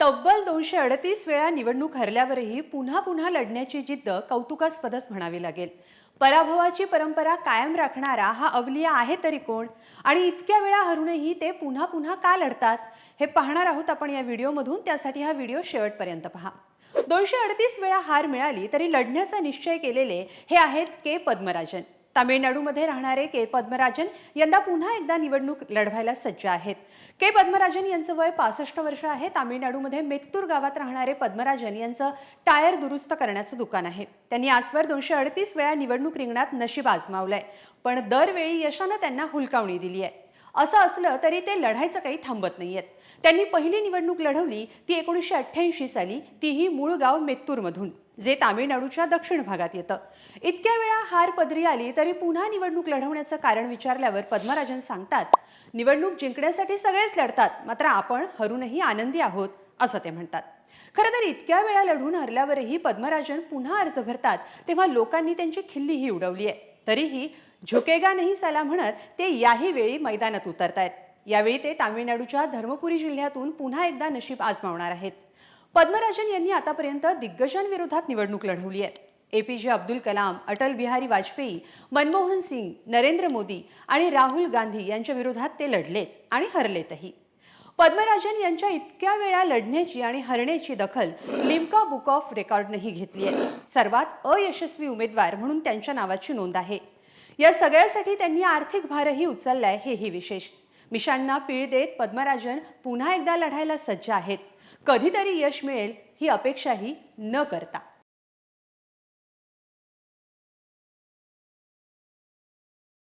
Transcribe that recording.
तब्बल दोनशे अडतीस वेळा निवडणूक हरल्यावरही पुन्हा पुन्हा लढण्याची जिद्द कौतुकास्पदच म्हणावी लागेल. पराभवाची परंपरा कायम राखणारा हा अवलिया आहे तरी कोण? आणि इतक्या वेळा हरूनही ते पुन्हा पुन्हा का लढतात? हे पाहणार आहोत आपण या व्हिडिओमधून. त्यासाठी हा व्हिडिओ शेवटपर्यंत पहा. दोनशे अडतीस वेळा हार मिळाली तरी लढण्याचा निश्चय केलेले हे आहेत के. पद्मराजन. तामिळनाडूमध्ये राहणारे के पद्मराजन यंदा पुन्हा एकदा निवडणूक लढवायला सज्ज आहेत. के पद्मराजन यांचं वय पासष्ट वर्ष आहे. तामिळनाडूमध्ये मेत्तूर गावात राहणारे पद्मराजन यांचं टायर दुरुस्त करण्याचं दुकान आहे. त्यांनी आजवर दोनशे अडतीस वेळा निवडणूक रिंगणात नशीब आजमावलंय. पण दरवेळी यशानं त्यांना हुलकावणी दिली आहे असं असलं तरी ते लढायचं काही थांबत नाहीयेत. त्यांनी पहिली निवडणूक लढवली ती एकोणीसशे अठ्ठ्याऐंशी साली. तीही मूळ गाव मेत्तूरमधून. जे तामिळनाडूच्या दक्षिण भागात येतं. इतक्या वेळा हार पदरी आली तरी पुन्हा निवडणूक लढवण्याचं कारण विचारल्यावर पद्मराजन सांगतात निवडणूक जिंकण्यासाठी सगळेच लढतात मात्र आपण हरूनही आनंदी आहोत असं ते म्हणतात. खरं तर इतक्या वेळा लढून हरल्यावरही पद्मराजन पुन्हा अर्ज भरतात तेव्हा लोकांनी त्यांची खिल्लीही उडवली आहे. तरीही झुकेगा नाही साला म्हणत ते याही वेळी मैदानात उतरतायत. यावेळी ते तामिळनाडूच्या धर्मपुरी जिल्ह्यातून पुन्हा एकदा नशीब आजमावणार आहेत. पद्मराजन यांनी आतापर्यंत दिग्गजांविरोधात निवडणूक लढवली आहे. एपीजे अब्दुल कलाम अटल बिहारी वाजपेयी मनमोहन सिंग नरेंद्र मोदी आणि राहुल गांधी यांच्या विरोधात ते लढलेत आणि हरलेतही. पद्मराजन यांच्या इतक्या वेळा लढण्याची आणि हरण्याची दखल लिम्का बुक ऑफ रेकॉर्डनेही घेतली आहे. सर्वात अयशस्वी उमेदवार म्हणून त्यांच्या नावाची नोंद आहे. या सगळ्यासाठी त्यांनी आर्थिक भारही उचललाय हेही विशेष. मिशांना पीळ देत पद्मराजन पुन्हा एकदा लढायला सज्ज आहेत. कधीतरी यश मिळेल ही अपेक्षाही न करता.